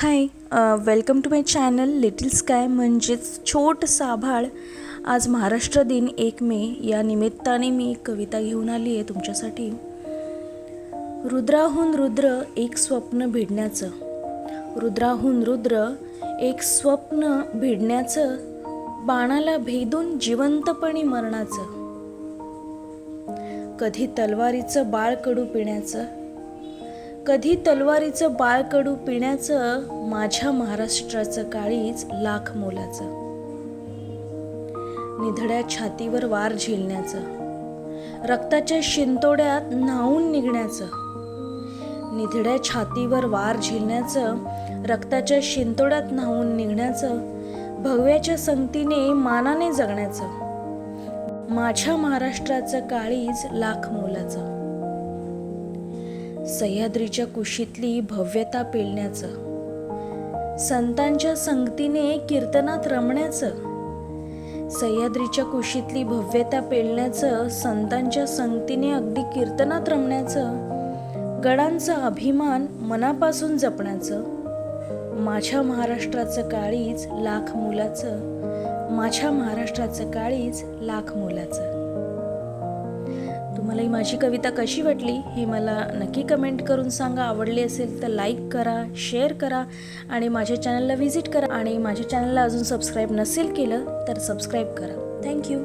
Hi welcome to my channel little sky म्हणजेच छोट साभाळ. आज महाराष्ट्र दिन एक मे या निमित्ताने मी एक कविता घेऊन आली आहे तुमच्यासाठी. रुद्राहून रुद्र एक स्वप्न भिडण्याचं. रुद्राहून रुद्र एक स्वप्न भिडण्याचं बाणाला भेदून जिवंतपणे मरणाचं. कधी तलवारीचं बाळ कडू पिण्याचं कधी तलवारीचं बाळकडू पिण्याचं माझ्या महाराष्ट्राचं काळीच लाख मोलाचं. निधड्या छातीवर वार झेलण्याचं. रक्ताच्या शिंतोड्यात न्हावून निघण्याचं. निधड्या छातीवर वार झेलण्याचं रक्ताच्या शिंतोड्यात न्हावून निघण्याचं भगव्याच्या संगतीने मानाने जगण्याचं. माझ्या महाराष्ट्राचं काळीज लाख मोलाचं. सह्याद्रीच्या कुशीतली भव्यता पेलण्याचं संतांच्या संगतीने कीर्तनात रमण्याचं सह्याद्रीच्या कुशीतली भव्यता पेलण्याचं संतांच्या संगतीने अगदी कीर्तनात रमण्याचं गडांचा अभिमान मनापासून जपण्याचं माझ्या महाराष्ट्राचं काळीज लाख मुलाचं माझ्या महाराष्ट्राचं काळीज लाख मुलाचं. तुम्हाला माझी कविता कशी वाटली हे मला नक्की कमेंट करून सांगा. आवडली असेल तर लाईक करा शेअर करा आणि माझ्या चॅनलला व्हिजिट करा. आणि माझ्या चॅनलला अजून सबस्क्राईब नसेल केलं तर सबस्क्राईब करा. थँक्यू